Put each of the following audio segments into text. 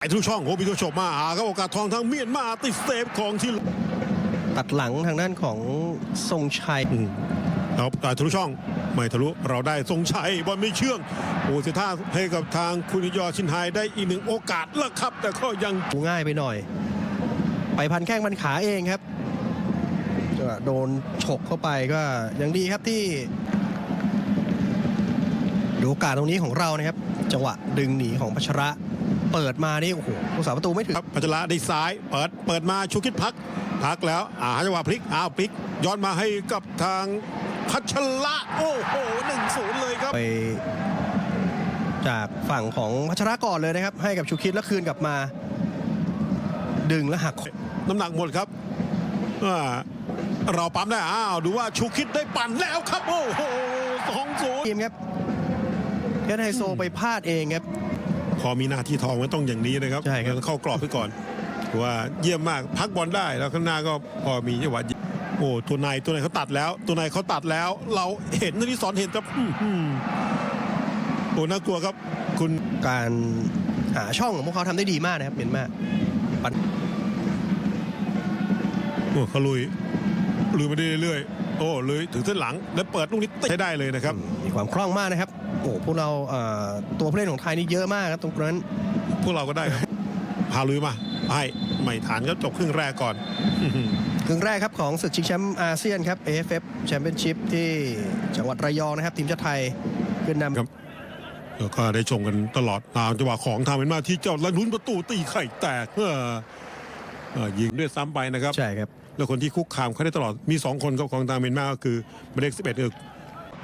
ไอ้ทุกช่องโอ้มีตัวโฉบมาหาครับโอกาสทองทางเมียนมาติดเซฟของที่ตัดหลังทางด้านของทรงชัยอืมแล้วแต่ทะลุช่องไม่ทะลุเราได้ทรงชัยบอลไม่เชื่องโอ้เสียท่าให้กับทางคุณยอชินไฮได้อีกหนึ่งโอกาสแล้วครับ แต่ก็ยังง่ายไปหน่อย ไปพันแข้งพันขาเองครับก็โดนฉกเข้าไปก็ยังดีครับที่ดูโอกาสตรงนี้ของเรานะครับ จังหวะดึงหนีของพัชระ เปิดมานี่โอ้โหผู้สาประตูไม่ถึงครับพัชระได้ซ้ายเปิดเปิดมาชูคิดพัก พักแล้วอ่าหาจังหวะพลิกอ้าวพลิก ย้อนมาให้กับทางพัชระโอ้โหหนึ่งศูนย์เลยครับ ไปจากฝั่งของพัชระก่อนเลยนะครับ ให้กับชูคิดแล้วคืนกลับมา ดึงและหักน้ำหนักหมดครับอ่าเราปั๊มได้อ้าวดูว่าชูคิดได้ปั่นแล้วครับ โอ้โหสองศูนย์ทีมครับเทนไฮโซไปพลาดเองครับ พอมีหน้าที่ทองมันต้องอย่างนี้นะครับใช่ครับต้องเข้ากรอบไปก่อนถือว่าเยี่ยมมากพักบอลได้แล้วข้างหน้าก็พอมีจังหวะยิงโอ้ตัวนายตัวนายเขาตัดแล้ว ตัวนายเขาตัดแล้ว เราเห็นที่สอนเห็นครับอื้อหือโอ้น่ากลัวครับ คุณการหาช่องของพวกเขาทำได้ดีมากนะครับเมียนมาปันโอ้เขาลุย ลุยมาได้เรื่อยๆโอ้ลุยถึงเส้นหลังแล้วเปิดลูกนี้ใช้ได้เลยนะครับ มีความคล่องมากนะครับโอ้พวกเราเอ่อตัวผู้เล่นของไทยนี่เยอะมากครับตรงนั้นพวกเราก็ได้ครับ พาลุยมาให้ไม่ฐานก็จบครึ่งแรกก่อน ครึ่งแรกครับของศึกชิงแชมป์อาเซียนครับ AFF Championship ที่จังหวัดระยองนะครับ ทีมชาติไทยขึ้นนำ ครับ แล้วก็ได้ชมกันตลอดตามจังหวะของทางเป็นมาที่เจ้าลันลุ้นประตูตีไข่แตกเออเอ่อยิงด้วยซ้ำไปนะครับ ใช่ครับ แล้วคนที่คุกคามเขาได้ตลอดมี 2 คนกับของทางเมียนมาก็คือหมายเลข11เออ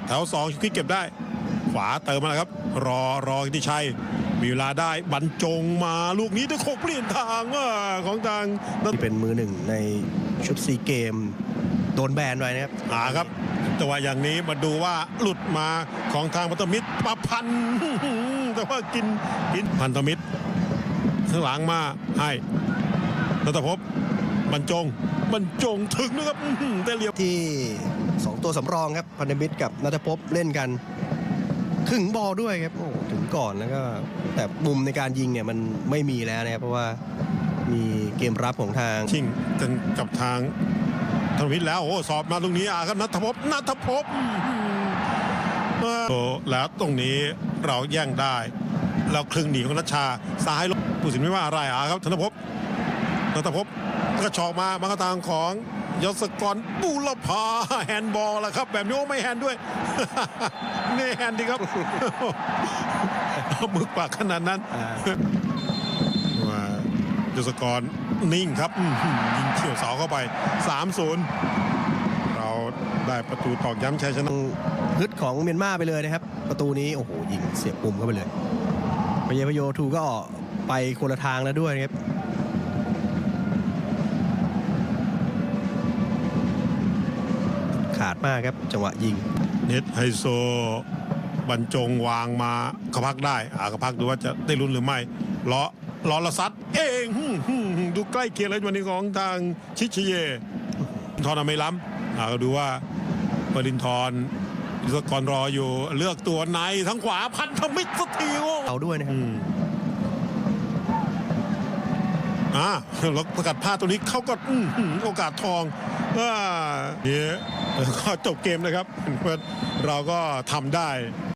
แถว2ชุกิเก็บได้ ขวาเติมมาแล้วครับ รอรอกิติชัย มีเวลาได้บรรจงมาลูกนี้ได้โคกเปลี่ยนทางเออของทางนัที่เป็นมือหนึ่งในชุดซีเกม โดนแบนไว้นะครับหาครับแต่ว่าอย่างนี้มาดูว่าหลุดมาของทางพันธมิตรประพันธ์แต่ว่ากินกินพันธมิตรข้างหลังมาให้รัตภพบรรจง บรรจงถึงนะครับแต่เหลียวที่ 2 ตัวสำรองครับพันธมิตรกับนัทภพเล่นกัน ถึงบอลด้วยครับโอ้ถึงก่อนแล้วก็แต่มุมในการยิงเนี่ยมันไม่มีแล้วนะครับเพราะว่ามีเกมรับของทางชิงกันกับทางธนมิตรแล้วโอ้สอบมาตรงนี้อะครับนัทภพนัทภพโอ้แล้วตรงนี้เราแย่งได้เราครึ่งหนีของนัชชาซ้ายลงผู้สินไม่ว่าอะไรอะครับธนภพนัทภพ ก็ชอกมามาทางของยศกรบุรพาแฮนบอลแล้วครับ แบบนี้โอ้ไม่แฮนด้วยนี่แฮนดีครับมึกปากขนาดนั้นอ่าว่ายศกรนิ่งครับยิงเขี่ยวเสาเข้าไป 3-0 เราได้ประตูตอกย้ำชัยชนะฮึดของเมียนมาไปเลยนะครับ ประตูนี้โอ้โหยิงเสียบปุ่มเข้าไปเลยพเยพโยทูก็ไปคนละทางแล้วด้วยครับาดมากครับ จังหวะยิง เน็ตไฮโซบรรจงวางมาเขาพักได้อ่ากระพักดูว่าจะได้ลุ้นหรือไม่ล้อล้อละซัดเองหึ่มหึ่มหึ่มดูใกล้เคียงเลยวันนี้ของทางชิชเยทอนไม่ล้ำอ่าก็ดูว่าปรินทรยศกรรออยู่เลือกตัวในทั้งขวาพันธมิตรสกทีโอเอาด้วยนะครับ อ่าแล้วประกาศพลาดตัวนี้เขาก็อื้อหือโอกาสทองอ่าเนี่ยก็จบเกมนะครับเราก็ทำได้